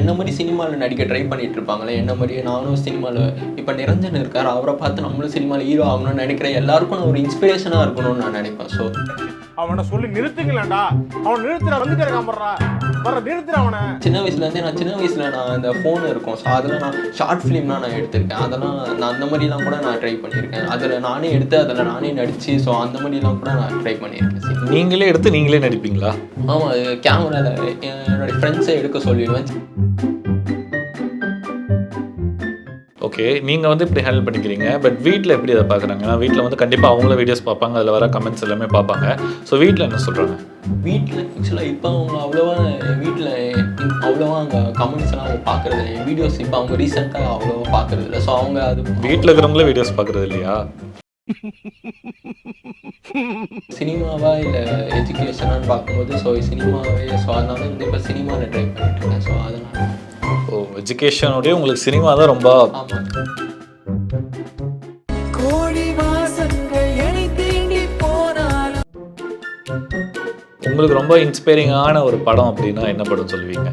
என்ன மாதிரி சினிமாவில் நடிக்க ட்ரை பண்ணிட்டு இருப்பாங்களே என்ன மாதிரியே நானும் சினிமாவில் இப்போ நிரஞ்சன் இருக்கார் அவரை பார்த்து நம்மளும் சினிமாவில் ஹீரோ ஆகணும்னு நினைக்கிறேன். எல்லாருக்கும் நான் ஒரு இன்ஸ்பிரேஷனாக இருக்கணும்னு நான் நினைப்பேன். ஸோ அவனை சொல்லி நிறுத்துங்களேன்டா. அவன் நிறுத்துற வந்துட்டே இருக்கான் போடுறா வர நிறுத்துற அவனை. சின்ன வயசுலேருந்தே நான் சின்ன வயசில் நான் இந்த ஃபோன் இருக்கும். ஸோ அதில் நான் ஷார்ட் ஃபிலிம்லாம் நான் எடுத்திருக்கேன். அதெல்லாம் நான் அந்த மாதிரிலாம் கூட நான் ட்ரை பண்ணியிருக்கேன். அதில் நானே எடுத்து அதில் நானே நடித்து ஸோ அந்த மாதிரிலாம் கூட நான் ட்ரை பண்ணியிருக்கேன். நீங்களே எடுத்து நீங்களே நடிப்பீங்களா? ஆமாம் அது கேமராவில் என்னோட ஃப்ரெண்ட்ஸை எடுக்க சொல்லிடுவேன். ஓகே. நீங்கள் வந்து இப்படி ஹேண்டில் பண்ணிக்கிறீங்க. பட் வீட்டில் எப்படி அதை பார்க்குறாங்க ஏன்னா வீட்டில் வந்து கண்டிப்பாக அவங்களும் வீடியோஸ் பார்ப்பாங்க. அதில் வர கமெண்ட்ஸ் எல்லாமே பார்ப்பாங்க. ஸோ வீட்டில் என்ன சொல்கிறாங்க வீட்டில் ஆக்சுவலாக இப்போ அவங்க அவ்வளோவா வீட்டில் அவ்வளோவா அங்கே கமெண்ட்ஸ்லாம் அவங்க பார்க்குறது இல்லை. வீடியோஸ் இப்போ அவங்க ரீசெண்டாக அவ்வளோவா பார்க்குறது இல்லை. ஸோ அவங்க அது வீட்டில் இருக்கிறவங்களே வீடியோஸ் பார்க்குறது இல்லையா? சினிமாவா இல்லை எஜுகேஷனான்னு பார்க்கும்போது ஸோ சினிமாவே ஸோ அதனால வந்து இப்போ சினிமாவில் ட்ரை பண்ணிட்டு இருக்கேன். ஸோ அதனால் ஓ எஜுகேஷனோடய உங்களுக்கு சினிமா தான் ரொம்ப உங்களுக்கு ரொம்ப இன்ஸ்பைரிங்கான ஒரு படம் அப்படின்னா என்ன படம் சொல்லுவீங்க?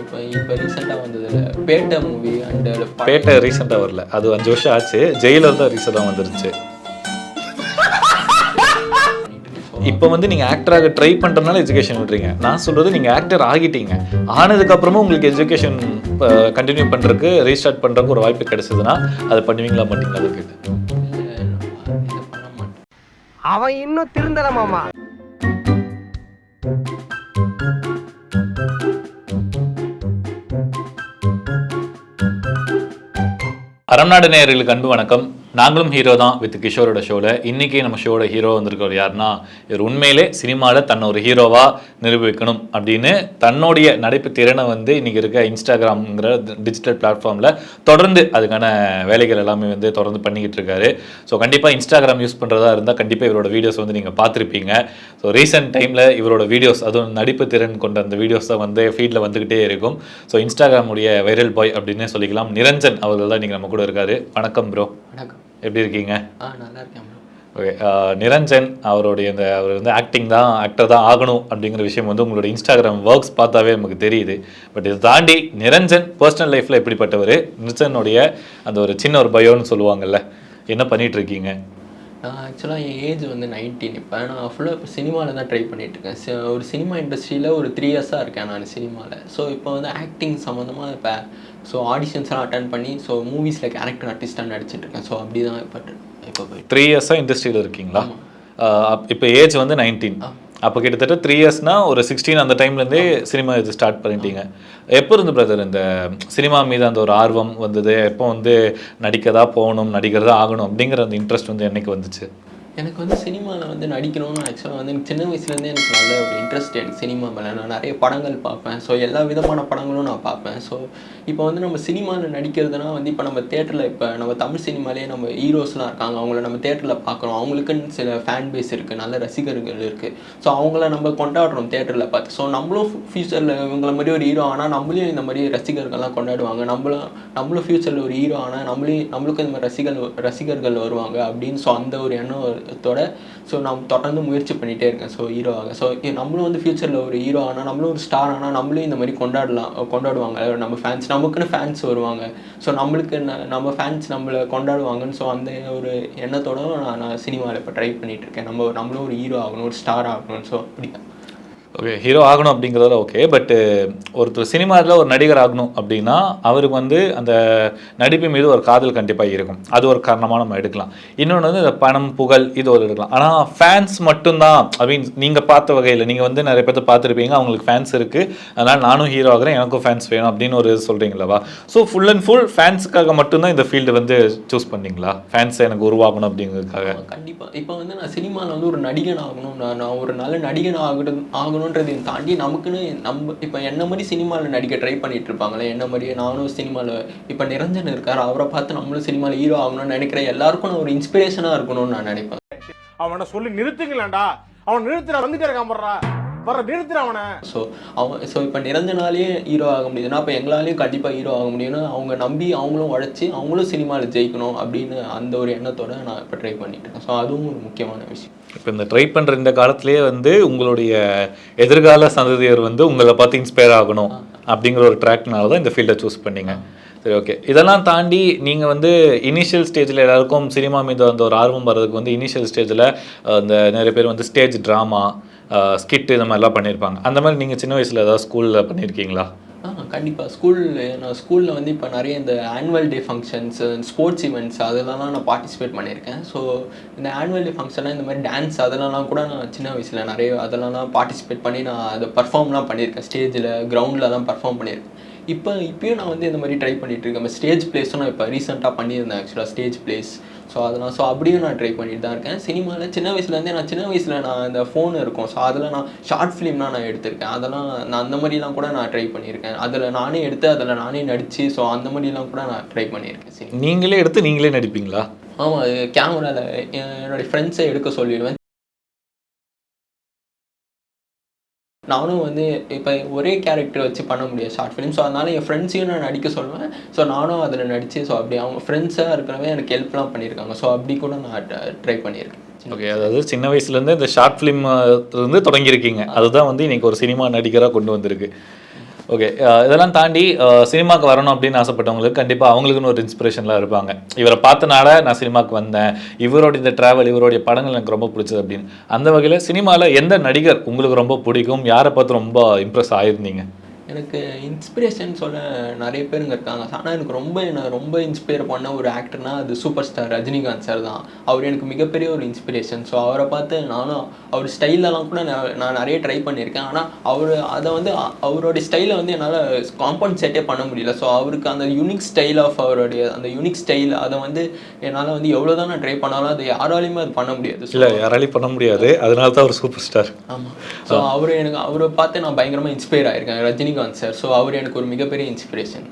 இப்போ இப்போ ரீசெண்டாக வந்ததில் பேட்டை மூவி அண்ட் பேட்டை ரீசெண்டாக வரல. அது அஞ்சு வருஷம் ஆச்சு. ஜெயிலர் தான் ரீசெண்டாக வந்துருச்சு இப்போ வந்து நீங்கள் ஆக்டராக ட்ரை பண்ணுறதுனால எஜுகேஷன் விட்றீங்க. நான் சொல்கிறது நீங்கள் ஆக்டர் ஆகிட்டீங்க. ஆனதுக்கப்புறமா உங்களுக்கு எஜுகேஷன் கண்டினியூ பண்ணுறதுக்கு ரீஸ்டார்ட் பண்ணுறதுக்கு ஒரு வாய்ப்பு கிடைச்சதுன்னா அதை பண்ணுவீங்களா மாட்டீங்களா? அதை கேட்டு. அவன் இன்னும் திருந்தல மாமா. அறம்நாடு நேயர்களுக்கு அன்பு வணக்கம். நாங்களும் ஹீரோ தான் வித் கிஷோரோட ஷோவில் இன்றைக்கி நம்ம ஷோட ஹீரோ வந்திருக்கவர் யாருன்னா இவர் உண்மையிலே சினிமாவில் தன்னை ஒரு ஹீரோவாக நிரூபிக்கணும் அப்படின்னு தன்னுடைய நடிப்பு திறனை வந்து இன்றைக்கி இருக்க இன்ஸ்டாகிராம்ங்கிற டிஜிட்டல் பிளாட்ஃபார்மில் தொடர்ந்து அதுக்கான வேலைகள் எல்லாமே வந்து தொடர்ந்து பண்ணிக்கிட்டு இருக்காரு. ஸோ கண்டிப்பாக இன்ஸ்டாகிராம் யூஸ் பண்ணுறதா இருந்தால் கண்டிப்பாக இவரோட வீடியோஸ் வந்து நீங்கள் பார்த்துருப்பீங்க. ஸோ ரீசெண்ட் டைமில் இவரோட வீடியோஸ் அதுவும் நடிப்பு திறன் கொண்ட அந்த வீடியோஸ் தான் வந்து ஃபீல்டில் வந்துக்கிட்டே இருக்கும். ஸோ இன்ஸ்டாகிராமுடைய வைரல் பாய் அப்படின்னே சொல்லிக்கலாம். நிரஞ்சன் அவர்கள் தான் இன்றைக்கி நம்ம கூட இருக்காரு. வணக்கம் ப்ரோ வணக்கம். எப்படி இருக்கீங்க? ஆ நல்லா இருக்கேன். ஓகே நிரஞ்சன் அவருடைய இந்த அவர் வந்து ஆக்டிங் தான் ஆக்டர் தான் ஆகணும் அப்படிங்கிற விஷயம் வந்து உங்களோட இன்ஸ்டாகிராம் ஒர்க்ஸ் பார்த்தாவே நமக்கு தெரியுது. பட் இதை தாண்டி நிரஞ்சன் பர்சனல் லைஃப்பில் எப்படிப்பட்டவர்? நிரஞ்சனுடைய அந்த ஒரு சின்ன ஒரு பயோன்னு சொல்லுவாங்கல்ல என்ன பண்ணிட்டு இருக்கீங்க? நான் ஆக்சுவலாக என் ஏஜ் வந்து நைன்டீன் இப்போ நான் ஃபுல்லாக இப்போ சினிமாவில் தான் ட்ரை சி- ஒரு சினிமா இண்டஸ்ட்ரியில் ஒரு த்ரீ இயர்ஸாக இருக்கேன் நான் சினிமாவில் ஸோ இப்போ வந்து ஆக்டிங் சம்மந்தமாக இப்போ ஸோ ஆடிஷன்ஸ்லாம் அட்டன் பண்ணி ஸோ மூவிஸில் கேரக்டர் ஆர்டிஸ்ட்டாக நடிச்சிட்டு இருக்கேன் ஸோ அப்படி தான் இப்போ இப்போ த்ரீ இயர்ஸாக இண்டஸ்ட்ரியில் இருக்கீங்களா? இப்போ ஏஜ் வந்து நைன்டீன் அப்போ கிட்டத்தட்ட த்ரீ இயர்ஸ்னா ஒரு சிக்ஸ்டீன் அந்த டைம்லேருந்தே சினிமா இது ஸ்டார்ட் பண்ணிட்டீங்க. எப்போ இருந்து பிரதர் இந்த சினிமா மீது அந்த ஒரு ஆர்வம் வந்தது? எப்போ வந்து நடிக்கதா போகணும் நடிக்கிறதா ஆகணும் அப்படிங்கிற அந்த இன்ட்ரெஸ்ட் வந்து என்னைக்கு வந்துச்சு? எனக்கு வந்து சினிமாவில் வந்து நடிக்கணும்னு ஆக்சுவலாக வந்து எனக்கு சின்ன வயசுலேருந்தே எனக்கு நல்ல ஒரு இன்ட்ரெஸ்ட் எனக்கு சினிமா மேலே. நான் நிறைய படங்கள் பார்ப்பேன். ஸோ எல்லா விதமான படங்களும் நான் பார்ப்பேன். ஸோ இப்போ வந்து நம்ம சினிமாவில் நடிக்கிறதுனா வந்து இப்போ நம்ம தேட்டரில் இப்போ நம்ம தமிழ் சினிமாலேயே நம்ம ஹீரோஸ்லாம் இருக்காங்க. அவங்கள நம்ம தேட்டரில் பார்க்குறோம். அவங்களுக்குன்னு சில ஃபேன் பேஸ் இருக்குது நல்ல ரசிகர்கள் இருக்குது ஸோ அவங்கள நம்ம கொண்டாடுறோம் தேட்டரில் பார்த்து. ஸோ நம்மளும் ஃப்யூச்சரில் இவங்கள மாதிரி ஒரு ஹீரோ ஆனால் நம்மளையும் இந்த மாதிரி ரசிகர்கள்லாம் கொண்டாடுவாங்க. நம்மளும் நம்மளும் ஃப்யூச்சரில் ஒரு ஹீரோ ஆனால் நம்மளையும் நம்மளுக்கும் இந்த மாதிரி ரசிகர்கள் ரசிகர்கள் வருவாங்க அப்படின்னு. ஸோ அந்த ஒரு எண்ணம் எண்ணத்தோட ஸோ நான் தொடர்ந்து முயற்சி பண்ணிகிட்டே இருக்கேன் ஸோ ஹீரோ ஆக. ஸோ நம்மளும் வந்து ஃப்யூச்சரில் ஒரு ஹீரோ ஆனால் நம்மளும் ஒரு ஸ்டார் ஆனால் நம்மளும் இந்த மாதிரி கொண்டாடலாம் கொண்டாடுவாங்க. நம்ம ஃபேன்ஸ் நமக்குன்னு ஃபேன்ஸ் வருவாங்க. ஸோ நம்மளுக்கு நம்ம ஃபேன்ஸ் நம்மளை கொண்டாடுவாங்கன்னு ஸோ அந்த ஒரு எண்ணத்தோட நான் நான் சினிமாவில் இப்போ ட்ரை பண்ணிகிட்ருக்கேன் இருக்கேன். நம்ம நம்மளும் ஒரு ஹீரோ ஆகணும் ஒரு ஸ்டார் ஆகணும் ஸோ அப்படி ஓகே ஹீரோ ஆகணும் அப்படிங்கிறதுல ஓகே பட்டு uh, ஒருத்தர் சினிமாவில் ஒரு நடிகர் ஆகணும் அப்படின்னா அவருக்கு வந்து அந்த நடிப்பு மீது ஒரு காதல் கண்டிப்பாக இருக்கும். அது ஒரு காரணமாக நம்ம எடுக்கலாம். இன்னொன்று வந்து இந்த பணம் புகழ் இது ஒரு எடுக்கலாம். ஆனால் ஃபேன்ஸ் மட்டும்தான். ஐ மீன் நீங்கள் பார்த்த வகையில் நீங்கள் வந்து நிறைய பேர்த்த பார்த்துருப்பீங்க அவங்களுக்கு ஃபேன்ஸ் இருக்குது அதனால் நானும் ஹீரோ ஆகிறேன் எனக்கும் ஃபேன்ஸ் வேணும் அப்படின்னு ஒரு சொல்கிறீங்களா ஸோ ஃபுல் அண்ட் ஃபுல் ஃபேன்ஸுக்காக மட்டும்தான் இந்த ஃபீல்டு வந்து சூஸ் பண்ணிங்களா? ஃபேன்ஸ் எனக்கு உருவாகணும் அப்படிங்கிறதுக்காக. கண்டிப்பாக இப்போ வந்து நான் சினிமாவில் வந்து ஒரு நடிகன் ஆகணும். நான் நான் ஒரு நல்ல நடிகன் ஆகணும் ஆகணுன்றதையும் தாண்டி நமக்குன்னு நம்ம இப்போ என்ன மாதிரி சினிமாவில் நடிக்க ட்ரை பண்ணிட்டு இருப்பாங்களே என்ன மாதிரியே நானும் சினிமாவில் இப்போ நிரஞ்சன் இருக்கார் அவரை பார்த்து நம்மளும் சினிமாவில் ஹீரோ ஆகணும்னு நினைக்கிறேன். எல்லாருக்கும் நான் ஒரு இன்ஸ்பிரேஷனாக இருக்கணும்னு நான் நினைப்பேன். அவனை சொல்லி நிறுத்துங்களேன்டா. அவன் நிறுத்துற வந்துட்டே இருக்கான் போடுறா. வர நிறுத்துற அவனை. ஸோ அவன் ஸோ இப்போ நிரஞ்சனாலேயே ஹீரோ ஆக முடியுதுன்னா அப்போ எங்களாலேயும் கண்டிப்பாக ஹீரோ ஆக முடியும்னு அவங்க நம்பி அவங்களும் உழைச்சி அவங்களும் சினிமாவில் ஜெயிக்கணும் அப்படின்னு அந்த ஒரு எண்ணத்தோட நான் இப்போ ட்ரை பண்ணிட்டு இருக்கேன். ஸோ அதுவும் ஒரு முக்கியமான விஷயம். இப்போ இந்த ட்ரை பண்ணுற இந்த காலத்திலேயே வந்து உங்களுடைய எதிர்கால சந்ததியர் வந்து உங்களை பார்த்து இன்ஸ்பயர் ஆகணும் அப்படிங்கிற ஒரு ட்ராக்னால தான் இந்த ஃபீல்டை சூஸ் பண்ணீங்க. சரி ஓகே இதெல்லாம் தாண்டி நீங்கள் வந்து இனிஷியல் ஸ்டேஜில் எல்லாருக்கும் சினிமா மீது அந்த ஒரு ஆர்வம் வர்றதுக்கு வந்து இனிஷியல் ஸ்டேஜில் இந்த நிறைய பேர் வந்து ஸ்டேஜ் ட்ராமா ஸ்கிட்டு இந்த மாதிரிலாம் பண்ணியிருப்பாங்க அந்த மாதிரி நீங்கள் சின்ன வயசில் ஏதாவது ஸ்கூலில் பண்ணியிருக்கீங்களா ஆ கண்டிப்பாக ஸ்கூல் நான் ஸ்கூலில் வந்து இப்போ நிறைய இந்த annual day functions sports events அதெல்லாம் நான் பார்ட்டிசிபேட் பண்ணியிருக்கேன். ஸோ இந்த ஆனுவல் டே ஃபங்க்ஷன்லாம் இந்த மாதிரி டான்ஸ் அதெல்லாம் கூட நான் சின்ன வயசில் நிறைய அதெல்லாம் பார்ட்டிசிபேட் பண்ணி நான் அதை பர்ஃபார்ம்லாம் பண்ணியிருக்கேன். ஸ்டேஜில் கிரவுண்டில் தான் பர்ஃபார்ம் பண்ணியிருக்கேன். இப்போ இப்பயும் நான் வந்து இந்த மாதிரி ட்ரை பண்ணிட்டு இருக்கேன். ஸ்டேஜ் பிளேஸும் நான் இப்போ ரீசெண்டாக பண்ணியிருந்தேன் ஆக்சுவலாக ஸ்டேஜ் பிளேஸ் ஸோ அதெல்லாம் ஸோ அப்படியும் நான் ட்ரை பண்ணிட்டு தான் இருக்கேன். சினிமாவில் சின்ன வயசுலேருந்தே நான் சின்ன வயசில் நான் இந்த ஃபோன் இருக்கும். ஸோ அதில் நான் ஷார்ட் ஃபிலிம்லாம் நான் எடுத்திருக்கேன். அதெல்லாம் நான் அந்த மாதிரிலாம் கூட நான் ட்ரை பண்ணியிருக்கேன் அதில் நானே எடுத்து அதில் நானே நடித்து ஸோ அந்த மாதிரிலாம் கூட நான் ட்ரை பண்ணியிருக்கேன் நீங்களே எடுத்து நீங்களே நடிப்பீங்களா? ஆமாம் அது கேமராவில் என்னுடைய ஃப்ரெண்ட்ஸை எடுக்க சொல்லிடுவேன். நானும் வந்து இப்போ ஒரே கேரக்டர் வச்சு பண்ண முடியாது ஷார்ட் ஃபிலிம் ஸோ அதனால என் ஃப்ரெண்ட்ஸையும் நான் நடிக்க சொல்லுவேன். ஸோ நானும் அதில் நடித்து ஸோ அப்படி அவங்க ஃப்ரெண்ட்ஸாக இருக்கிறவங்க எனக்கு ஹெல்ப்லாம் பண்ணியிருக்காங்க. ஸோ அப்படி கூட நான் ட்ரை பண்ணியிருக்கேன். ஓகே அதாவது சின்ன வயசுலேருந்து இந்த ஷார்ட் ஃபிலிம் இருந்து தொடங்கியிருக்கீங்க. அதுதான் வந்து இன்றைக்கி ஒரு சினிமா நடிகராக கொண்டு வந்திருக்கு. ஓகே uh, இதெல்லாம் தாண்டி uh, சினிமாக்கு வரணும் அப்படின்னு ஆசைப்பட்டவங்களுக்கு கண்டிப்பாக அவங்களுக்குன்னு ஒரு இன்ஸ்பிரேஷன்லாம் இருப்பாங்க. இவரை பார்த்தனால நான் சினிமாக்கு வந்தேன். இவரோட இந்த ட்ராவல் இவருடைய படங்கள் எனக்கு ரொம்ப பிடிச்சது அப்படின்னு. அந்த வகையில் சினிமாவில் எந்த நடிகர் உங்களுக்கு ரொம்ப பிடிக்கும்? யாரை பார்த்து ரொம்ப இம்ப்ரெஸ் ஆயிருந்தீங்க? எனக்கு இன்ஸ்பிரேஷன் சொல்ல நிறைய பேருங்க இருக்காங்க. ஆனால் எனக்கு ரொம்ப என்ன ரொம்ப இன்ஸ்பயர் பண்ண ஒரு ஆக்டர்னா அது சூப்பர் ஸ்டார் ரஜினிகாந்த் சார் தான். அவர் எனக்கு மிகப்பெரிய ஒரு இன்ஸ்பிரேஷன் ஸோ அவரை பார்த்து நானும் அவர் ஸ்டைலெல்லாம் கூட நான் நான் நிறைய ட்ரை பண்ணியிருக்கேன். ஆனால் அவர் அதை வந்து அவருடைய ஸ்டைலை வந்து என்னால் காம்பவுண்ட் செட்டே பண்ண முடியல. ஸோ அவருக்கு அந்த யூனிக் ஸ்டைல் ஆஃப் அவருடைய அந்த யூனிக் ஸ்டைல் அதை வந்து என்னால் வந்து எவ்வளோ தான் நான் ட்ரை பண்ணாலும் அது யாராலையுமே அது பண்ண முடியாது. இல்லை யாராலையும் பண்ண முடியாது. அதனால தான் ஒரு சூப்பர் ஸ்டார் ஆமாம் ஸோ அவர் எனக்கு அவரை பார்த்து நான் பயங்கரமாக இன்ஸ்பயர் ஆயிருக்கேன். ரஜினிகாந்த் சார். ஸோ அவர் எனக்கு ஒரு மிகப்பெரிய இன்ஸ்பிரேஷன்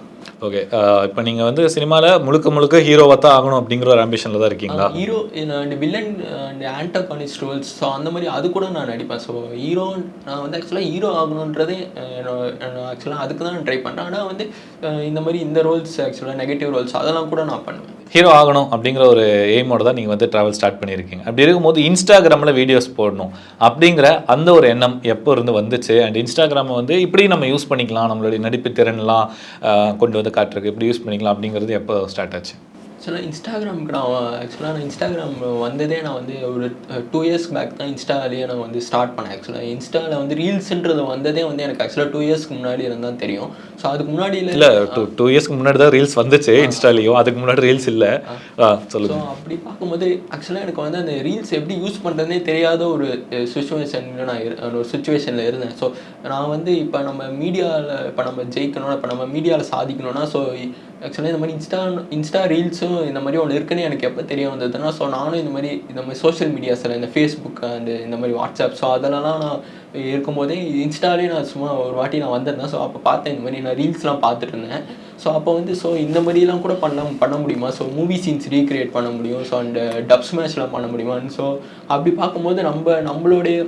ஓகே இப்போ நீங்கள் வந்து சினிமாவில் முழுக்க முழுக்க ஹீரோவாக தான் ஆகணும் அப்படிங்கிற ஒரு ஆம்பிஷனில் தான் இருக்கீங்களா? ஹீரோ இந்த வில்லன் இந்த ஆன்டகானிஸ்ட் ரோல்ஸ் ஸோ அந்த மாதிரி அது கூட நான் நடிப்பேன். ஸோ ஹீரோ நான் வந்து ஆக்சுவலாக ஹீரோ ஆகணுன்றதே ஆக்சுவலாக அதுக்கு தான் நான் ட்ரை பண்ணுறேன் ஆனால் வந்து இந்த மாதிரி இந்த ரோல்ஸ் ஆக்சுவலாக நெகட்டிவ் ரோல்ஸ் அதெல்லாம் கூட நான் பண்ணுவேன். ஹீரோ ஆகணும் அப்படிங்கிற ஒரு எய்மோட தான் நீங்கள் வந்து ட்ராவல் ஸ்டார்ட் பண்ணியிருக்கீங்க. அப்படி இருக்கும்போது இன்ஸ்டாகிராமில் வீடியோஸ் போடணும் அப்படிங்கிற அந்த ஒரு எண்ணம் எப்போ இருந்து வந்துச்சு? அண்ட் இன்ஸ்டாகிராமை வந்து இப்படி நம்ம யூஸ் பண்ணிக்கலாம். நம்மளுடைய நடிப்பு திறன்லாம் கொண்டு வந்து காட்டுறதுக்கு இப்படி யூஸ் பண்ணிக்கலாம் அப்படிங்கிறது எப்போ ஸ்டார்ட் ஆச்சு? ஆக்சுவலாக இன்ஸ்டாகிராமுக்கு நான் ஆக்சுவலாக நான் இன்ஸ்டாகிராம் வந்ததே நான் வந்து ஒரு டூ இயர்ஸ் பேக் தான் இன்ஸ்டாலேயே நான் வந்து ஸ்டார்ட் பண்ணேன். ஆக்சுவலாக இன்ஸ்டாவில் வந்து ரீல்ஸுன்றது வந்ததே வந்து எனக்கு ஆக்சுவலாக டூ இயர்ஸ்க்கு முன்னாடி இருந்தால் தெரியும். ஸோ அதுக்கு முன்னாடி இல்லை டூ டூ இயர்ஸ்க்கு முன்னாடி தான் ரீல்ஸ் வந்துச்சு இன்ஸ்டாலேயும். அதுக்கு முன்னாடி ரீல்ஸ் இல்லை. ஸோ சொல்லுங்கள் அப்படி பார்க்கும்போது ஆக்சுவலாக எனக்கு வந்து அந்த ரீல்ஸ் எப்படி யூஸ் பண்ணுறதுனே தெரியாத ஒரு சுச்சுவேஷனில் நான் ஒரு சுச்சுவேஷனில் இருந்தேன். ஸோ நான் வந்து இப்போ நம்ம மீடியாவில் இப்போ நம்ம ஜெயிக்கணும் இப்போ நம்ம மீடியாவில் சாதிக்கணும்னா ஸோ ஆக்சுவலாக இந்த மாதிரி இன்ஸ்டா இன்ஸ்டா ரீல்ஸும் இந்த மாதிரி ஒன்று இருக்குன்னு எனக்கு எப்போ தெரிய வந்ததுன்னா ஸோ நானும் இந்த மாதிரி இந்த மாதிரி சோஷியல் மீடியாஸில் இந்த ஃபேஸ்புக் அண்டு இந்த மாதிரி வாட்ஸ்அப் ஸோ அதெல்லாம் நான் இருக்கும்போதே இன்ஸ்டாலே நான் சும்மா ஒரு வாட்டி நான் வந்திருந்தேன். ஸோ அப்போ பார்த்தேன் இந்த மாதிரி நான் ரீல்ஸ்லாம் பார்த்துட்டு இருந்தேன். ஸோ அப்போ வந்து ஸோ இந்த மாதிரிலாம் கூட பண்ண பண்ண முடியுமா? ஸோ மூவி சீன்ஸ் ரீக்ரியேட் பண்ண முடியும். ஸோ அண்ட் டப்ஸ் மேட்ச்லாம் பண்ண முடியுமான்னு ஸோ அப்படி பார்க்கும்போது நம்ம நம்மளுடைய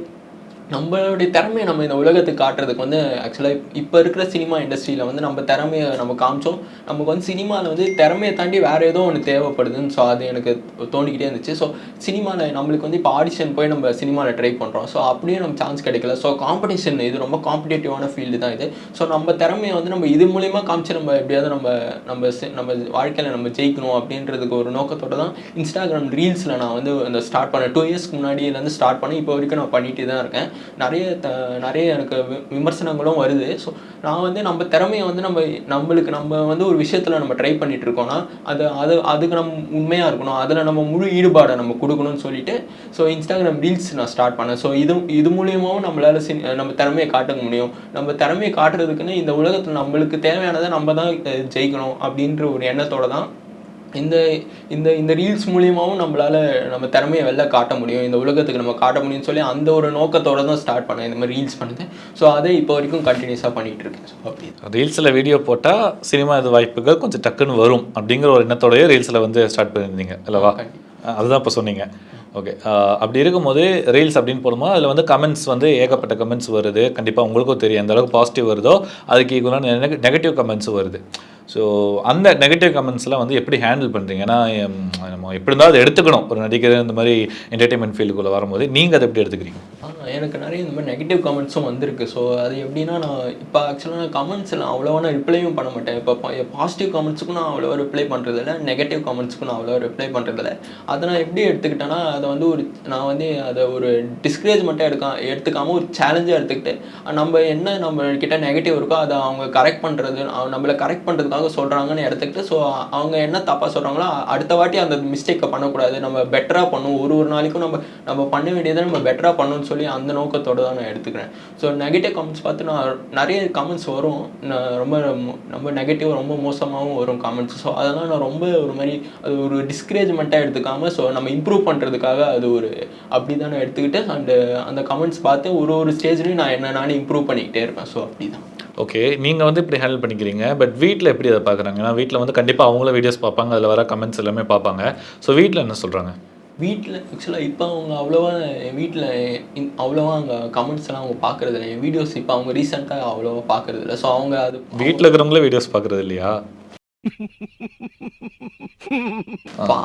நம்மளுடைய திறமையை நம்ம இந்த உலகத்துக்கு காட்டுறதுக்கு வந்து ஆக்சுவலாக இப்போ இருக்கிற சினிமா இண்டஸ்ட்ரியில் வந்து நம்ம திறமையை நம்ம காமிச்சோம். நமக்கு வந்து சினிமாவில் வந்து திறமையை தாண்டி வேறு ஏதோ ஒன்று தேவைப்படுதுன்னு ஸோ அது எனக்கு தோணிக்கிட்டே இருந்துச்சு. ஸோ சினிமாவில் நம்மளுக்கு வந்து இப்போ ஆடிஷன் போய் நம்ம சினிமாவில் ட்ரை பண்ணுறோம் ஸோ அப்படியே நம்ம சான்ஸ் கிடைக்கல. ஸோ காம்படிஷன் இது ரொம்ப காம்படேட்டிவான ஃபீல்டு தான் இது. ஸோ நம்ம திறமையை வந்து நம்ம இது மூலிமா காமிச்சு நம்ம எப்படியாவது நம்ம நம்ம நம்ம வாழ்க்கையில் நம்ம ஜெயிக்கணும் அப்படின்றதுக்கு ஒரு நோக்கத்தோடு தான் இன்ஸ்டாகிராம் ரீல்ஸில் நான் வந்து அந்த ஸ்டார்ட் பண்ணேன். டூ இயர்ஸ்க்கு முன்னாடியிலேருந்து ஸ்டார்ட் பண்ணி இப்போ வரைக்கும் நான் பண்ணிட்டு தான் இருக்கேன். நிறைய த நிறைய எனக்கு வி- விமர்சனங்களும் வருது. ஸோ நான் வந்து நம்ம திறமையை வந்து நம்ம நம்மளுக்கு நம்ம வந்து ஒரு விஷயத்தில் நம்ம ட்ரை பண்ணிட்டு இருக்கோம்னா அது அது அதுக்கு நம்ம உண்மையாக இருக்கணும். அதில் நம்ம முழு ஈடுபாடை நம்ம கொடுக்கணும்னு சொல்லிட்டு ஸோ இன்ஸ்டாகிராம் ரீல்ஸ் நான் ஸ்டார்ட் பண்ணேன். ஸோ இது இது மூலியமாகவும் நம்மளால் நம்ம திறமையை காட்ட முடியும். நம்ம திறமையை காட்டுறதுக்குன்னு இந்த உலகத்தில் நம்மளுக்கு தேவையானதை நம்ம தான் ஜெயிக்கணும் அப்படின்ற ஒரு எண்ணத்தோட தான் இந்த இந்த இந்த ரீல்ஸ் மூலியமாகவும் நம்மளால நம்ம திறமையை வெளில காட்ட முடியும். இந்த உலகத்துக்கு நம்ம காட்ட முடியும்னு சொல்லி அந்த ஒரு நோக்கத்தோட தான் ஸ்டார்ட் பண்ணேன். இந்த மாதிரி ரீல்ஸ் பண்ணது. ஸோ அதை இப்போ வரைக்கும் கண்டினியூஸாக பண்ணிட்டு இருக்கேன். ஸோ அப்படி ரீல்ஸில் வீடியோ போட்டால் சினிமா இது வாய்ப்புகள் கொஞ்சம் டக்குன்னு வரும் அப்படிங்கிற ஒரு எண்ணத்தோடய ரீல்ஸில் வந்து ஸ்டார்ட் பண்ணியிருந்தீங்க அல்லவா? அஹ் அதுதான் இப்போ சொன்னீங்க. ஓகே அப்படி இருக்கும்போது ரீல்ஸ் அப்படின்னு போடும்போது அதில் வந்து கமெண்ட்ஸ் வந்து ஏகப்பட்ட கமெண்ட்ஸ் வருது. கண்டிப்பாக உங்களுக்கும் தெரியும். எந்த அளவுக்கு பாசிட்டிவ் வருதோ அதுக்கு ஈக்குவலான நெகட்டிவ் கமெண்ட்ஸ் வருது. ஸோ அந்த நெகட்டிவ் கமெண்ட்ஸ்லாம் வந்து எப்படி ஹேண்டில் பண்ணுறீங்க ஏன்னா நம்ம எப்படி இருந்தாலும் அதை எடுத்துக்கணும். ஒரு நடிகர் இந்த மாதிரி என்டர்டைன்மெண்ட் ஃபீல்டுக்குள்ளே வரும்போது நீங்கள் அதை எப்படி எடுத்துக்கிறீங்க? எனக்கு நிறைய இந்த மாதிரி நெகட்டிவ் கமெண்ட்ஸும் வந்திருக்கு. ஸோ அது எப்படின்னா நான் இப்போ ஆக்சுவலாக நான் கமெண்ட்ஸ்லாம் அவ்வளோவா நான் ரிப்ளையும் பண்ண மாட்டேன். இப்போ பாசிட்டிவ் கமெண்ட்ஸுக்கும் நான் அவ்வளோவா ரிப்ளை பண்ணுறதில்ல நெகட்டிவ் கமெண்ட்ஸுக்கும் நான் அவ்வளோவா ரிப்ளை பண்ணுறதில்ல அதை நான் எப்படி எடுத்துக்கிட்டேன்னா அதை வந்து ஒரு நான் வந்து அதை ஒரு டிஸ்கரேஜ் மட்டும் எடுக்க எடுத்துக்காமல் ஒரு சேலஞ்சாக எடுத்துக்கிட்டு நம்ம என்ன நம்ம கிட்ட நெகட்டிவ் இருக்கோ அதை அவங்க கரெக்ட் பண்ணுறது நம்மளை கரெக்ட் பண்ணுறதுக்காக சொல்கிறாங்கன்னு எடுத்துக்கிட்டு ஸோ அவங்க என்ன தப்பாக சொல்கிறாங்களோ அடுத்த வாட்டி அந்த மிஸ்டேக்கை பண்ணக்கூடாது. நம்ம பெட்டராக பண்ணும். ஒரு ஒரு நாளைக்கும் நம்ம நம்ம பண்ண வேண்டியதை நம்ம பெட்டராக பண்ணணும்னு சொல்லி அந்த நோக்கத்தோடு தான் நான் எடுத்துக்கிறேன். ஸோ நெகட்டிவ் கமெண்ட்ஸ் பார்த்து நான் நிறைய கமெண்ட்ஸ் வரும். நான் ரொம்ப ரொம்ப நெகட்டிவ் ரொம்ப மோசமாகவும் வரும் கமெண்ட்ஸ் ஸோ அதெல்லாம் நான் ரொம்ப ஒரு மாதிரி அது ஒரு டிஸ்கரேஜ்மெண்ட்டாக எடுத்துக்காமல் ஸோ நம்ம இம்ப்ரூவ் பண்ணுறதுக்காக அது ஒரு அப்படி தான் நான் எடுத்துக்கிட்டு அண்டு அந்த கமெண்ட்ஸ் பார்த்து ஒரு ஒரு ஸ்டேஜ்லேயும் நான் என்ன நானே இம்ப்ரூவ் பண்ணிக்கிட்டே இருப்பேன். ஸோ அப்படி தான். ஓகே நீங்கள் வந்து இப்படி ஹேண்டில் பண்ணிக்கிறீங்க பட் வீட்டில் எப்படி அதை பார்க்குறாங்க? ஏன்னா வீட்டில் வந்து கண்டிப்பாக அவங்களும் வீடியோஸ் பார்ப்பாங்க அதில் வர கமெண்ட்ஸ் எல்லாமே பார்ப்பாங்க. ஸோ வீட்டில் என்ன சொல்கிறாங்க வீட்டில் ஆக்சுவலாக இப்போ அவங்க அவ்வளோவா என் வீட்டில் அவ்வளோவா அங்கே கமெண்ட்ஸ் எல்லாம் அவங்க பார்க்கறது இல்லை என் வீடியோஸ் இப்போ அவங்க ரீசெண்டாக அவ்வளோவா பார்க்கறது இல்லை ஸோ அவங்க அது வீட்டில் இருக்கிறவங்களே வீடியோஸ் பார்க்குறது இல்லையா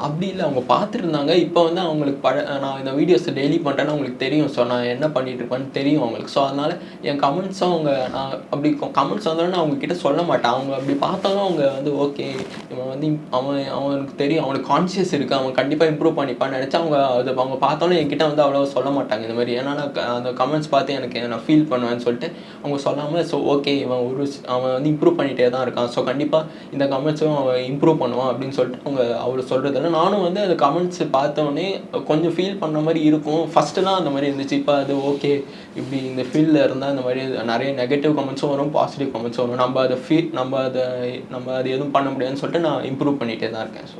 அப்படி இல்லை. அவங்க பார்த்துருந்தாங்க. இப்போ வந்து அவங்களுக்கு பழ நான் இந்த வீடியோஸ் டெய்லி பண்ணுறேன்னு அவங்களுக்கு தெரியும். ஸோ நான் என்ன பண்ணிட்டு இருப்பேன்னு தெரியும் அவங்களுக்கு. ஸோ அதனால என் கமெண்ட்ஸும் அவங்க நான் அப்படி கமெண்ட்ஸ் வந்தோடனே அவங்க கிட்ட சொல்ல மாட்டேன். அவங்க அப்படி பார்த்தாலும் அவங்க வந்து ஓகே இவன் வந்து அவன் அவனுக்கு தெரியும். அவனுக்கு கான்சியஸ் இருக்குது அவன் கண்டிப்பாக இம்ப்ரூவ் பண்ணிப்பான்னு நினச்சா அவங்க அது அவங்க பார்த்தாலும் என்கிட்ட வந்து அவ்வளோ சொல்ல மாட்டாங்க. இந்த மாதிரி ஏன்னா அந்த கமெண்ட்ஸ் பார்த்து எனக்கு நான் ஃபீல் பண்ணுவேன்னு சொல்லிட்டு அவங்க சொல்லாமல் ஸோ ஓகே இவன் ஒரு அவன் வந்து இம்ப்ரூவ் பண்ணிகிட்டே தான் இருக்கான். ஸோ கண்டிப்பாக இந்த கமெண்ட்ஸும் அவன் இம்ப்ரூவ் பண்ணுவான் அப்படின்னு சொல்லிட்டு அவங்க அவ்வளோ சொல்கிறதில்ல நானும் வந்து அந்த கமெண்ட்ஸ் பார்த்தோன்னே கொஞ்சம் ஃபீல் பண்ண மாதிரி இருக்கும். ஃபஸ்ட்டுலாம் அந்த மாதிரி இருந்துச்சு. இப்போ அது ஓகே இப்படி இந்த ஃபீல்டில் இருந்தால் இந்த மாதிரி நிறைய நெகட்டிவ் கமெண்ட்ஸும் வரும் பாசிட்டிவ் கமெண்ட்ஸும் வரும். நம்ம அதை ஃபீல் நம்ம அதை நம்ம அது எதுவும் பண்ண முடியாதுன்னு சொல்லிட்டு நான் இம்ப்ரூவ் பண்ணிகிட்டே தான் இருக்கேன். ஸோ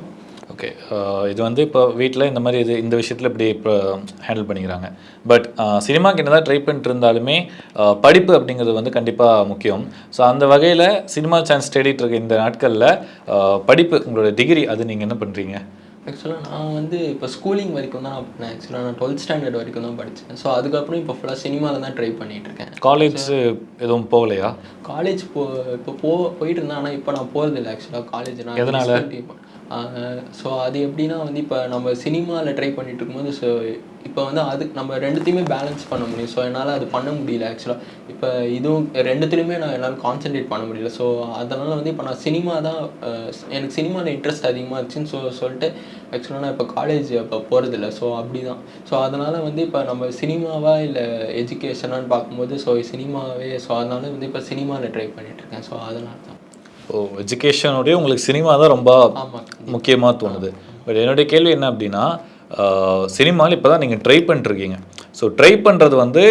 ஓகே இது வந்து இப்போ வீட்டில் இந்த மாதிரி இது இந்த விஷயத்தில் இப்படி இப்போ ஹேண்டில் பண்ணிக்கிறாங்க. பட் சினிமாக்கு என்ன தான் ட்ரை பண்ணிட்டு இருந்தாலுமே ஆஹ் படிப்பு அப்படிங்கிறது வந்து கண்டிப்பாக முக்கியம். ஸோ அந்த வகையில் சினிமா சான்ஸ் தேடிட்டு இருக்க இந்த நாட்களில் படிப்பு உங்களோட டிகிரி அது நீங்கள் என்ன பண்ணுறீங்க ஆக்சுவலாக நான் வந்து இப்போ ஸ்கூலிங் வரைக்கும் தான் நான் ஆக்சுவலாக நான் டுவெல்த் ஸ்டாண்டர்ட் வரைக்கும் தான் படித்தேன் ஸோ அதுக்கப்புறம் இப்போ ஃபுல்லாக சினிமாவில் தான் ட்ரை பண்ணிகிட்டு இருக்கேன் காலேஜ் எதுவும் போகலையா? காலேஜ் போ இப்போ போ போயிட்டு இருந்தேன் ஆனால் இப்போ நான் போகிறதில்ல ஆக்சுவலாக காலேஜ் நான் எதனால? ஸோ அது எப்படின்னா வந்து இப்போ நம்ம சினிமாவில் ட்ரை பண்ணிட்டு இருக்கும்போது ஸோ இப்போ வந்து அது நம்ம ரெண்டுத்தையுமே பேலன்ஸ் பண்ண முடியும். ஸோ என்னால் அது பண்ண முடியல ஆக்சுவலாக இப்போ இதுவும் ரெண்டுத்துலையுமே நான் என்னால் கான்சென்ட்ரேட் பண்ண முடியல. ஸோ அதனால் வந்து இப்போ நான் சினிமா தான் எனக்கு சினிமாவில் இன்ட்ரெஸ்ட் அதிகமாக இருந்துச்சுன்னு சொ சொல்லிட்டு ஆக்சுவலாக நான் இப்போ காலேஜ் இப்போ போகிறதில்ல ஸோ அப்படி தான் ஸோ அதனால் வந்து இப்போ நம்ம சினிமாவா இல்லை எஜுகேஷனான்னு பார்க்கும்போது ஸோ சினிமாவே ஸோ அதனால வந்து இப்போ சினிமாவில் ட்ரை பண்ணிகிட்ருக்கேன் ஸோ அதனால தான் ஓ எஜுகேஷனோடய உங்களுக்கு சினிமா தான் ரொம்ப முக்கியமாக தோணுது. பட் என்னுடைய கேள்வி என்ன அப்படின்னா சினிமாவில் இப்போ தான் நீங்கள் ட்ரை பண்ணிருக்கீங்க. ஸோ ட்ரை பண்ணுறது வந்து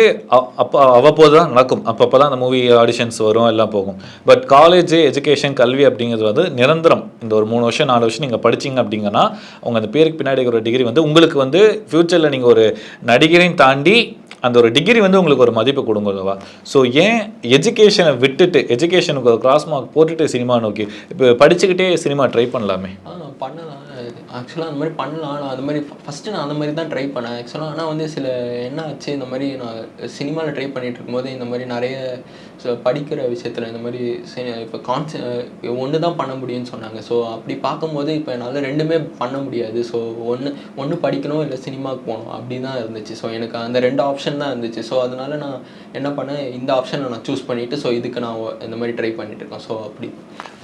அப்போ அவ்வப்போது தான் நடக்கும். அப்பப்போ தான் அந்த மூவி ஆடிஷன்ஸ் வரும் எல்லாம் போகும். பட் காலேஜ் எஜுகேஷன் கல்வி அப்படிங்கிறது வந்து நிரந்தரம். இந்த ஒரு மூணு வருஷம் நாலு வருஷம் நீங்கள் படிச்சீங்க அப்படிங்கன்னா அவங்க அந்த பேருக்கு பின்னாடி ஒரு டிகிரி வந்து உங்களுக்கு வந்து ஃப்யூச்சரில் நீங்கள் ஒரு நடிகரையும் தாண்டி அந்த ஒரு டிகிரி வந்து உங்களுக்கு ஒரு மதிப்பு கொடுங்கல்லவா ஸோ ஏன் எஜுகேஷனை விட்டுட்டு எஜுகேஷனுக்கு ஒரு கிராஸ் மார்க் போட்டுட்டு சினிமா நோக்கி இப்போ படிச்சுக்கிட்டே சினிமா ட்ரை பண்ணலாமே? பண்ணலாம். ஆக்சுவலாக அந்த மாதிரி பண்ணலாம். நான் அந்த மாதிரி ஃபஸ்ட்டு நான் அந்த மாதிரி தான் ட்ரை பண்ணேன். ஆக்சுவலாக ஆனால் வந்து சில என்ன ஆச்சு இந்த மாதிரி நான் சினிமாவில் ட்ரை பண்ணிகிட்டு இருக்கும்போது இந்த மாதிரி நிறைய ஸோ படிக்கிற விஷயத்தில் இந்த மாதிரி இப்போ கான்செ ஒன்று தான் பண்ண முடியும்னு சொன்னாங்க. ஸோ அப்படி பார்க்கும்போது இப்போ என்னால் ரெண்டுமே பண்ண முடியாது. ஸோ ஒன்று ஒன்று படிக்கணும் இல்லை சினிமாவுக்கு போகணும். அப்படி தான் இருந்துச்சு. ஸோ எனக்கு அந்த ரெண்டு ஆப்ஷன் தான் இருந்துச்சு. ஸோ அதனால் நான் என்ன பண்ணேன் இந்த ஆப்ஷனை நான் சூஸ் பண்ணிவிட்டு ஸோ இதுக்கு நான் இந்த மாதிரி ட்ரை பண்ணிட்டு ஸோ அப்படி.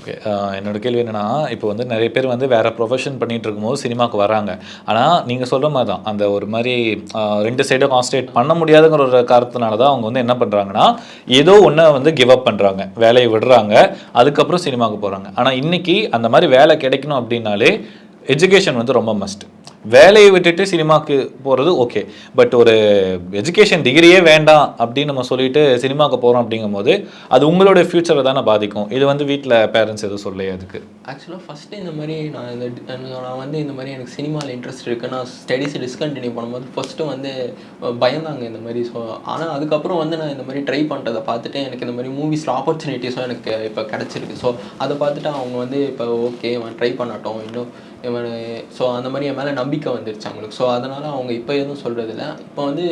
ஓகே uh, என்னோட கேள்வி என்னென்னா இப்போ வந்து நிறைய பேர் வந்து வேறு ப்ரொஃபஷன் பண்ணிட்டு இருக்கும்போது சினிமாவுக்கு வராங்க. ஆனால் நீங்கள் சொல்கிற மாதிரி தான் அந்த ஒரு மாதிரி uh, ரெண்டு சைடும் கான்சன்ட்ரேட் பண்ண முடியாதுங்கிற ஒரு காரணத்தினால தான் அவங்க வந்து என்ன பண்ணுறாங்கன்னா ஏதோ ஒன்றை வந்து கிவ் அப் பண்ணுறாங்க வேலையை விடுறாங்க. அதுக்கப்புறம் சினிமாவுக்கு போகிறாங்க ஆனால் இன்றைக்கி அந்த மாதிரி வேலை கிடைக்கணும் அப்படின்னாலே எஜுகேஷன் வந்து ரொம்ப மஸ்ட் வேலையை விட்டுட்டு சினிமாவுக்கு போகிறது ஓகே பட் ஒரு எஜுகேஷன் டிகிரியே வேண்டாம் அப்படின்னு நம்ம சொல்லிட்டு சினிமாவுக்கு போகிறோம் அப்படிங்கும்போது அது உங்களோட ஃப்யூச்சரை தானே பாதிக்கும். இது வந்து வீட்டில் பேரண்ட்ஸ் எதுவும் சொல்லலையே அதுக்கு ஆக்சுவலாக ஃபஸ்ட்டு இந்த மாதிரி நான் இந்த நான் வந்து இந்த மாதிரி எனக்கு சினிமாவில் இன்ட்ரெஸ்ட் இருக்குது நான் ஸ்டடீஸ் டிஸ்கண்டினியூ பண்ணும்போது ஃபஸ்ட்டு வந்து பயந்தாங்க இந்த மாதிரி. ஸோ ஆனால் அதுக்கப்புறம் வந்து நான் இந்த மாதிரி ட்ரை பண்ணுறதை பார்த்துட்டு எனக்கு இந்த மாதிரி மூவிஸில் ஆப்பர்ச்சுனிட்டிஸும் எனக்கு இப்போ கிடச்சிருக்கு. ஸோ அதை பார்த்துட்டு அவங்க வந்து இப்போ ஓகே ட்ரை பண்ணட்டும். இன்னும் இவன் ஸோ அந்த மாதிரி என் மேலே நம்பிக்கை வந்துருச்சு அவங்களுக்கு. ஸோ அதனால் அவங்க இப்போ எதுவும் சொல்கிறதில்ல இப்போ வந்து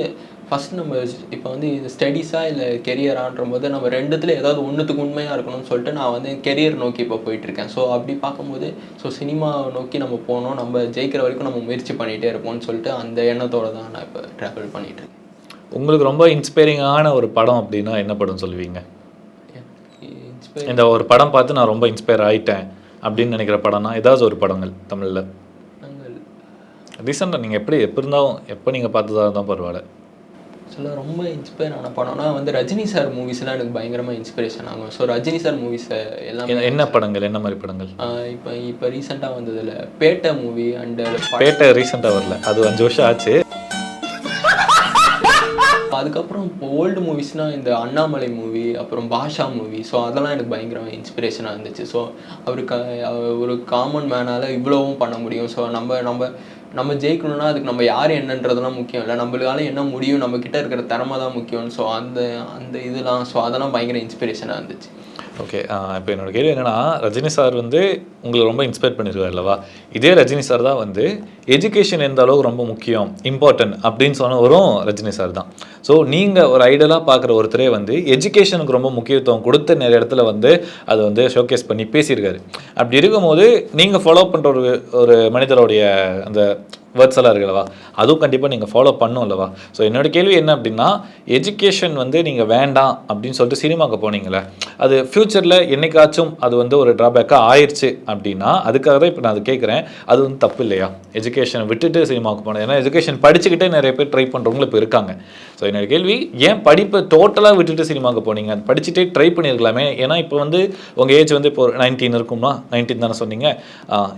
ஃபஸ்ட் நம்ம இப்போ வந்து இது ஸ்டடீஸாக இல்லை கெரியரான்ற போது நம்ம ரெண்டுத்துல ஏதாவது ஒன்றுத்துக்கு உண்மையாக இருக்கணும்னு சொல்லிட்டு நான் வந்து கெரியர் நோக்கி இப்போ போயிட்டுருக்கேன். ஸோ அப்படி பார்க்கும்போது ஸோ சினிமா நோக்கி நம்ம போகணும். நம்ம ஜெயிக்கிற வரைக்கும் நம்ம முயற்சி பண்ணிகிட்டே இருப்போம்னு சொல்லிட்டு அந்த எண்ணத்தோட தான் நான் இப்போ ட்ராவல் பண்ணிகிட்ருக்கேன் உங்களுக்கு ரொம்ப இன்ஸ்பைரிங்கான ஒரு படம் அப்படின்னா என்ன படம் சொல்லுவீங்க? இந்த ஒரு படம் பார்த்து நான் ரொம்ப இன்ஸ்பயர் ஆயிட்டேன். அப்படின்னு நினைக்கிற படம்னா ஏதாவது ஒரு படங்கள் தமிழில். ரீசெண்டாக நீங்கள் எப்படி எப்போ இருந்தாலும் எப்போ நீங்கள் பார்த்ததா இருந்தால் பரவாயில்ல. ஆக்சுவலாக ரொம்ப இன்ஸ்பயர் ஆன படம்னா வந்து ரஜினி சார் மூவிஸ்லாம் எனக்கு பயங்கரமாக இன்ஸ்பிரேஷன் ஆகும். ஸோ ரஜினி சார் மூவிஸ் எல்லாமே என்ன- என்ன படங்கள் என்ன மாதிரி படங்கள்? இப்போ இப்போ ரீசெண்டாக வந்ததில் பேட்டை மூவி அண்டு பேட்டை ரீசெண்டாக வரல. அது அஞ்சு வருஷம் ஆச்சு. அதுக்கப்புறம் ஓல்டு மூவிஸ்னால் இந்த அண்ணாமலை மூவி அப்புறம் பாஷா மூவி ஸோ அதெல்லாம் எனக்கு பயங்கரமாக இன்ஸ்பிரேஷனாக இருந்துச்சு. ஸோ அவருக்கு ஒரு காமன் மேனால் இவ்வளவும் பண்ண முடியும். ஸோ நம்ம நம்ம நம்ம ஜெயிக்கணும்னா அதுக்கு நம்ம யார் என்னன்றதெல்லாம் முக்கியம் இல்லை. நம்மளால என்ன முடியும் நம்மக்கிட்ட இருக்கிற திறமை தான் முக்கியம் ஸோ அந்த அந்த இதெல்லாம் ஸோ அதெல்லாம் பயங்கர இன்ஸ்பிரேஷனாக இருந்துச்சு. ஓகே இப்போ என்னோட கேள்வி என்னென்னா ரஜினி சார் வந்து உங்களை ரொம்ப இன்ஸ்பைர் பண்ணியிருக்கார் அல்லவா? இதே ரஜினி சார் தான் வந்து எஜுகேஷன் எந்த அளவுக்கு ரொம்ப முக்கியம் இம்பார்ட்டன்ட் அப்படின்னு சொன்னவரும் ரஜினி சார் தான். ஸோ நீங்கள் ஒரு ஐடலாக பார்க்குற ஒருத்தரே வந்து எஜுகேஷனுக்கு ரொம்ப முக்கியத்துவம் கொடுத்த நிறைய இடத்துல வந்து அதை வந்து ஷோகேஸ் பண்ணி பேசியிருக்காரு. அப்படி இருக்கும்போது நீங்கள் ஃபாலோ பண்ணுற ஒரு ஒரு மனிதருடைய அந்த வேர்ட்ஸ் எல்லாம் இருக்குல்லவா அதுவும் கண்டிப்பாக நீங்கள் ஃபாலோ பண்ணும் அல்லவா ஸோ என்னோட கேள்வி என்ன அப்படின்னா எஜுகேஷன் வந்து நீங்கள் வேண்டாம் அப்படின்னு சொல்லிட்டு சினிமாவுக்கு போனீங்களே அது ஃப்யூச்சரில் என்னைக்காச்சும் அது வந்து ஒரு ட்ராபேக்காக ஆயிடுச்சு அப்படின்னா அதுக்காக தான் இப்போ நான் அது கேட்குறேன் அது வந்து தப்பு இல்லையா? எஜுகேஷனை விட்டுட்டு சினிமாவுக்கு போனது ஏன்னா எஜுகேஷன் படிச்சுக்கிட்டே நிறைய பேர் ட்ரை பண்ணுறவங்களும் இப்போ இருக்காங்க. ஸோ என்னோட கேள்வி ஏன் படிப்பை டோட்டலாக விட்டுட்டு சினிமாவுக்கு போனீங்க? படிச்சுட்டே ட்ரை பண்ணியிருக்கலாமே. ஏன்னா இப்போ வந்து உங்கள் ஏஜ் வந்து இப்போ நைன்டீன் இருக்கும்னா நைன்டீன் தானே சொன்னீங்க.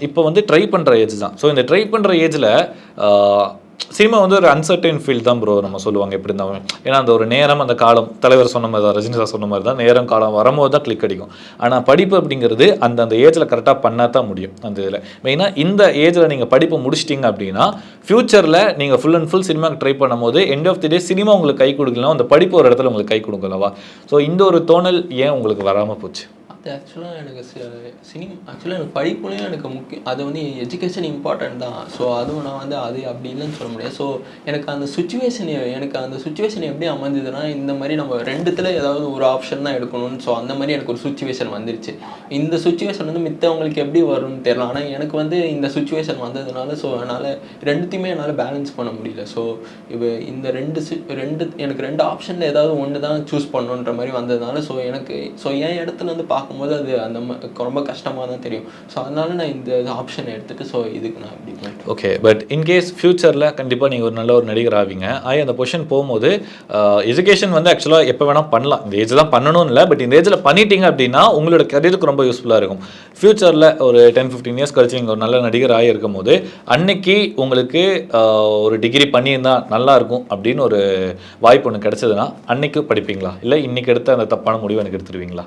இப்போ வந்து ட்ரை பண்ணுற ஏஜ் தான். ஸோ இந்த ட்ரை பண்ணுற ஏஜில் சினிமா வந்து ஒரு அன்சர்டைன் ஃபீல்ட் தான் ப்ரோ நம்ம சொல்லுவாங்க எப்படி இருந்தாலும். ஏன்னா அந்த ஒரு நேரம் அந்த காலம் தலைவர் சொன்ன மாதிரி தான் ரஜினி சார் சொன்ன மாதிரி தான் நேரம் காலம் வரும்போது தான் கிளிக் அடிக்கும். ஆனால் படிப்பு அப்படிங்கிறது அந்த அந்த ஏஜில் கரெக்டாக பண்ணால் தான் முடியும் அந்த இதில். மெயினாக இந்த ஏஜில் நீங்கள் படிப்பு முடிச்சிட்டிங்க அப்படின்னா ஃப்யூச்சரில் நீங்கள் ஃபுல் அண்ட் ஃபுல் சினிமாக்கு ட்ரை பண்ணும்போது end of the day cinema உங்களுக்கு கை கொடுக்கலாம் அந்த படிப்பு ஒரு இடத்துல உங்களுக்கு கை கொடுக்கலவா ஸோ இந்த ஒரு தோணல் ஏன் உங்களுக்கு வராமல் போச்சு? Uh, பார்த்து ஆக்சுவலாக எனக்கு சினிமா ஆக்சுவலாக எனக்கு படிப்புலையும் எனக்கு முக்கியம் அது வந்து எஜுகேஷன் இம்பார்ட்டன்ட் தான். ஸோ அதுவும் நான் வந்து அது அப்படி இல்லைன்னு சொல்ல முடியாது. ஸோ எனக்கு அந்த சுச்சுவேஷன் எனக்கு அந்த சுச்சுவேஷன் எப்படி அமைஞ்சதுன்னா இந்த மாதிரி நம்ம ரெண்டுத்தில் ஏதாவது ஒரு ஆப்ஷன் தான் எடுக்கணும்னு. ஸோ அந்த மாதிரி எனக்கு ஒரு சுச்சுவேஷன் வந்துருச்சு. இந்த சுச்சுவேஷன் வந்து மித்தவங்களுக்கு எப்படி வரும்னு தெரியல. ஆனால் எனக்கு வந்து இந்த சுச்சுவேஷன் வந்ததுனால ஸோ அதனால் ரெண்டுத்தையுமே என்னால் பேலன்ஸ் பண்ண முடியல. ஸோ இப்போ இந்த ரெண்டு ரெண்டு எனக்கு ரெண்டு ஆப்ஷனில் ஏதாவது ஒன்று தான் சூஸ் பண்ணணுன்ற மாதிரி வந்ததுனால ஸோ எனக்கு ஸோ என் இடத்துல வந்து பார்க்க பார்க்கும்போது அது அந்த ரொம்ப கஷ்டமாக தான் தெரியும். ஸோ அதனால நான் இந்த ஆப்ஷன் எடுத்துகிட்டு ஸோ இதுக்கு நான் இப்படி ஓகே பட் இன்கேஸ் ஃப்யூச்சரில் கண்டிப்பாக நீங்கள் ஒரு நல்ல ஒரு நடிகர் ஆவீங்க. ஆய் அந்த பொசிஷன் போகும்போது uh, எஜுகேஷன் வந்து ஆக்சுவலாக எப்போ வேணால் பண்ணலாம். இந்த ஏஜ் தான் பண்ணணும்னு இல்லை பட் இந்த ஏஜில் பண்ணிட்டீங்க அப்படின்னா உங்களோட கரியருக்கு ரொம்ப யூஸ்ஃபுல்லாக இருக்கும். ஃப்யூச்சரில் ஒரு டென் ஃபிஃப்டீன் இயர்ஸ் கழிச்சு நீங்கள் ஒரு நல்ல நடிகர் ஆகி இருக்கும் போது அன்னைக்கு உங்களுக்கு uh, ஒரு டிகிரி பண்ணியிருந்தா நல்லா இருக்கும் அப்படின்னு ஒரு வாய்ப்பு ஒன்று கிடச்சதுன்னா அன்னைக்கு படிப்பீங்களா? இல்லை இன்றைக்கி எடுத்த அந்த தப்பான முடிவு எனக்கு எடுத்துருவீங்களா?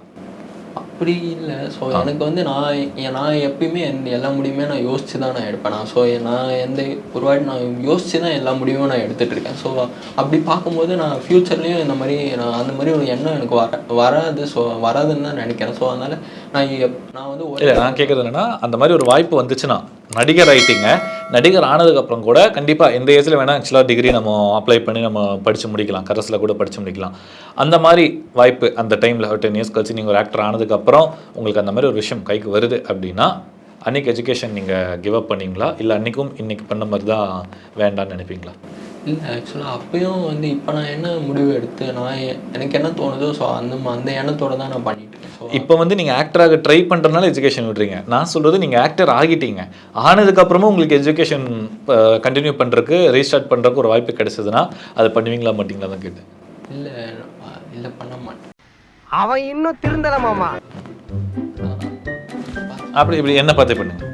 அப்படி இல்லை. ஸோ எனக்கு வந்து நான் நான் எப்பயுமே எந்த எல்லா முடிவுமே நான் யோசிச்சு தான் நான் எடுப்பேன். நான் ஸோ நான் எந்த ஒரு வாட்டி நான் யோசிச்சு தான் எல்லா முடிவும் நான் எடுத்துட்டு இருக்கேன். ஸோ அப்படி பார்க்கும்போது நான் ஃப்யூச்சர்லேயும் இந்த மாதிரி நான் அந்த மாதிரி ஒரு எண்ணம் எனக்கு வர வராது. ஸோ வராதுன்னு தான் நினைக்கிறேன். ஸோ அதனால் நான் எப்- நான் வந்து நான் கேட்குறது என்னன்னா அந்த மாதிரி ஒரு வாய்ப்பு வந்துச்சுன்னா நடிகர் ஆயிட்டீங்க. நடிகர் ஆனதுக்கப்புறம் கூட கண்டிப்பாக எந்த ஏஜில் வேணால் ஆக்சுவலாக டிகிரி நம்ம அப்ளை பண்ணி நம்ம படித்து முடிக்கலாம். கரஸில் கூட படித்து முடிக்கலாம். அந்த மாதிரி வாய்ப்பு அந்த டைமில் ஒரு டென் இயர்ஸ் கழிச்சு நீங்கள் ஒரு ஆக்டர் ஆனதுக்கப்புறம் உங்களுக்கு அந்த மாதிரி ஒரு விஷயம் கைக்கு வருது அப்படின்னா அன்னைக்கு எஜுகேஷன் நீங்கள் கிவ் அப் பண்ணீங்களா? இல்லை அன்றைக்கும் இன்றைக்கி பண்ண மாதிரி தான் வேண்டாம்னு நினைப்பீங்களா? இல்லை ஆக்சுவலாக அப்பயும் வந்து இப்போ நான் என்ன முடிவு எடுத்து நான் எனக்கு என்ன தோணுதோ ஸோ அந்த அந்த எண்ணத்தோட தான் நான் பண்ணி இப்போ வந்து நீங்கள் ஆக்டராக ட்ரை பண்ணுறதுனால எஜுகேஷன் விட்றீங்க. நான் சொல்கிறது நீங்கள் ஆக்டர் ஆகிட்டீங்க. ஆனதுக்கப்புறமும் உங்களுக்கு எஜுகேஷன் கண்டினியூ பண்ணுறதுக்கு ரீஸ்டார்ட் பண்ணுறதுக்கு ஒரு வாய்ப்பு கிடைச்சதுன்னா அதை பண்ணுவீங்களா மாட்டீங்களா தான் கேட்டேன். இல்லை இல்லை பண்ண மாட்டேன். அவன் இன்னும் திருந்தல மாமா. அப்படி இப்படி என்ன பார்த்து பண்ணுங்க?